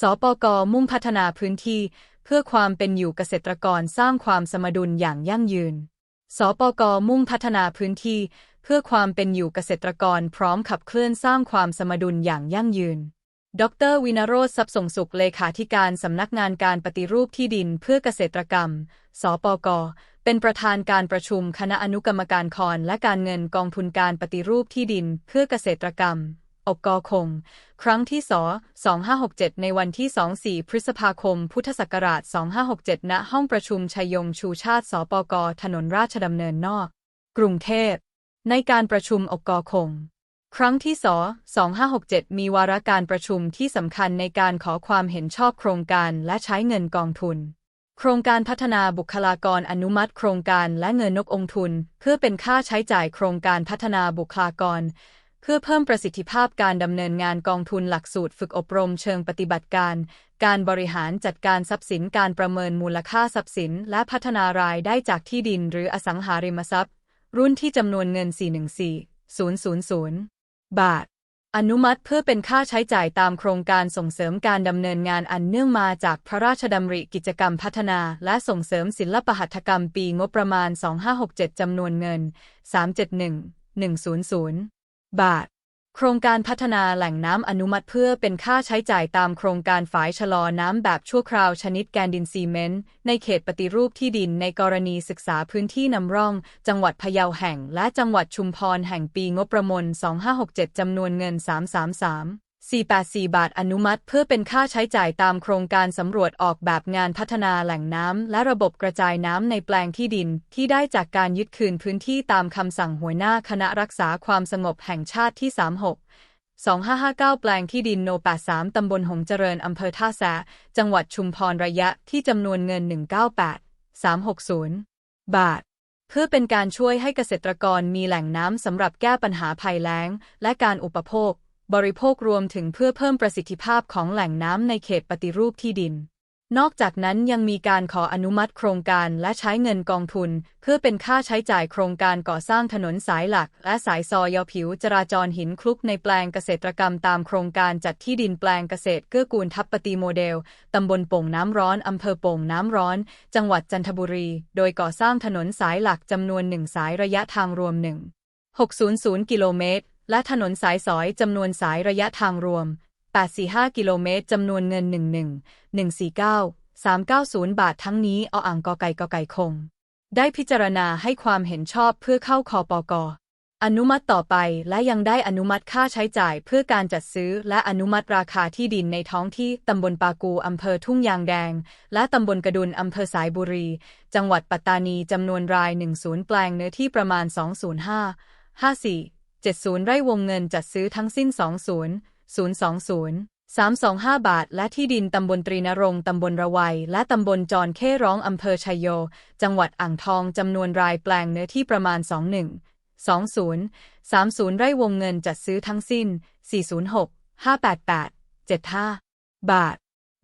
สปกมุ่งพัฒนาพื้นที่เพื่อความเป็นอยู่เกษตรกรสร้างความสมดุลอย่างยั่งยืน สปกมุ่งพัฒนาพื้นที่ เพื่อความเป็นอยู่เกษตรกรพร้อมขับเคลื่อนสร้างความสมดุลอย่างยั่งยืน ดรวินโรธทรัพย์ส่งสุขเลขาธิการสำนักงานการปฏิรูปที่ดินเพื่อเกษตรกรรม สปก เป็นประธานการประชุมคณะอนุกรรมการคอนและการเงินกองทุนการปฏิรูปที่ดินเพื่อเกษตรกรรม อกกคง ครั้งที่ส2567 ในวันที่ 24 พฤษภาคม พุทธศักราช 2567 ณ ห้องประชุมชัยยงชูชาติ สปก ถนนราชดำเนินนอก กรุงเทพ ในการประชุมอกกคง ครั้งที่ส2567 มีวาระการประชุมที่สำคัญในการขอความเห็นชอบโครงการและใช้เงินกองทุนโครงการพัฒนาบุคลากรอนุมัติโครงการและเงินนกองทุน เพื่อเป็นค่าใช้จ่ายโครงการพัฒนาบุคลากร เพื่อเพิ่มประสิทธิภาพการดำเนินงานกองทุนหลักสูตรฝึกอบรมเชิงปฏิบัติการ การบริหารจัดการทรัพย์สินการประเมินมูลค่าทรัพย์สิน และพัฒนารายได้จากที่ดินหรืออสังหาริมทรัพย์ รุ่นที่จำนวนเงิน 414,000 บาท อนุมัติเพื่อเป็นค่าใช้จ่ายตามโครงการส่งเสริมการดำเนินงานอันเนื่องมาจากพระราชดำริกิจกรรมพัฒนาและส่งเสริมศิลปหัตถกรรมปีงบประมาณ 2567จำนวนเงิน 371,100 บาท โครงการพัฒนาแหล่งน้ำอนุมัติเพื่อเป็นค่าใช้จ่ายตามโครงการฝายชะลอน้ำแบบชั่วคราวชนิดแกนดินซีเมนต์ในเขตปฏิรูปที่ดินในกรณีศึกษาพื้นที่นำร่อง จังหวัดพะเยาแห่ง และจังหวัดชุมพรแห่งปีงบประมาณ 2567 จำนวนเงิน 333 484 บาทอนุมัติเพื่อเป็นค่าใช้จ่ายตามโครงการสำรวจออกแบบงานพัฒนาแหล่งน้ำและระบบกระจายน้ำในแปลงที่ดิน ที่ได้จากการยึดคืนพื้นที่ตามคำสั่งหัวหน้าคณะรักษาความสงบแห่งชาติที่ 36 2559 แปลงที่ดินโน 83 ตำบลหงเจริญ อำเภอท่าแสจังหวัดชุมพรระยะที่จำนวนเงิน 198 360 บาท เพื่อเป็นการช่วยให้เกษตรกรมีแหล่งน้ำสำหรับแก้ปัญหาภัยแล้ง และการอุปโภค บริโภครวมถึงเพื่อเพิ่มประสิทธิภาพของแหล่งน้ำในเขตปฏิรูปที่ดิน นอกจากนั้นยังมีการขออนุมัติโครงการและใช้เงินกองทุน เพื่อเป็นค่าใช้จ่ายโครงการก่อสร้างถนนสายหลัก และสายซอยอผิวจราจรหินคลุกในแปลงเกษตรกรรมตามโครงการจัดที่ดินแปลงเกษตรเกื้อกูลทับปฏิโมเดล ตำบลโป่งน้ำร้อนอำเภอโป่งน้ำร้อน จังหวัดจันทบุรี โดยก่อสร้างถนนสายหลักจำนวนหนึ่งสายระยะทางรวม1 600 กิโลเมตร และถนนสายสอยจำนวนสายระยะทางรวม 845 กิโลเมตรจำนวนเงิน 11 149 390 บาททั้งนี้ออ่างกอไก่กอไก่คง ได้พิจารณาให้ความเห็นชอบเพื่อเข้าคอปกอนุมัติต่อไปและยังได้อนุมัติค่าใช้จ่ายเพื่อการจัดซื้อและอนุมัติราคาที่ดินในท้องที่ตำบลปากูอำเภอทุ่งยางแดง และตำบลกระดุนอำเภอสายบุรี จังหวัดปัตตานีจำนวนราย 10 แปลงเนื้อที่ประมาณ 205 54 70 ไร่วงเงินจัดซื้อทั้งสิ้น 20 020 325 บาท และที่ดินตำบลตรีนรงตำบลระไวและตำบลจอนเข้ร้องอำเภอชัยโย จังหวัดอ่างทองจำนวนรายแปลงเนื้อที่ประมาณ 21 20 30 ไร่วงเงินจัดซื้อทั้งสิ้น 406 588 75 บาท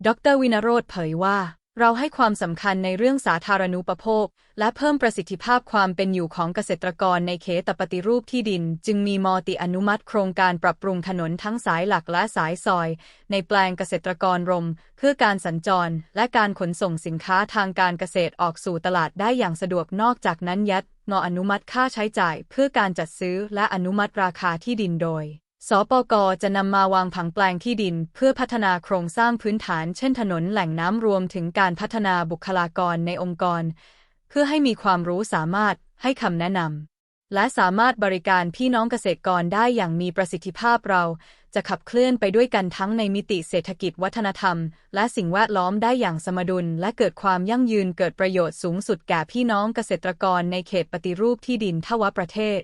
ดรวินโรธเผยว่า เราให้ความสำคัญในเรื่องสาธารณูปโภค และเพิ่มประสิทธิภาพความเป็นอยู่ของเกษตรกรในเขตปฏิรูปที่ดิน จึงมีมติอนุมัติโครงการปรับปรุงถนนทั้งสายหลักและสายซอย ในแปลงเกษตรกรรม เพื่อการสัญจร และการขนส่งสินค้าทางการเกษตรออกสู่ตลาดได้อย่างสะดวกนอกจากนั้นยัดงออนุมัติค่าใช้จ่าย เพื่อการจัดซื้อและอนุมัติราคาที่ดินโดย สปกจะนำมาวางผังแปลงที่ดิน เพื่อพัฒนาโครงสร้างพื้นฐาน เช่นถนนแหล่งน้ำรวมถึงการพัฒนาบุคลากรในองค์กร เพื่อให้มีความรู้สามารถให้คำแนะนำและสามารถบริการพี่น้องเกษตรกรได้อย่างมีประสิทธิภาพเรา จะขับเคลื่อนไปด้วยกันทั้งในมิติเศรษฐกิจวัฒนธรรม และสิ่งแวดล้อมได้อย่างสมดุล และเกิดความยั่งยืนเกิดประโยชน์สูงสุดแก่พี่น้องเกษตรกรในเขตปฏิรูปที่ดินทวประเทศ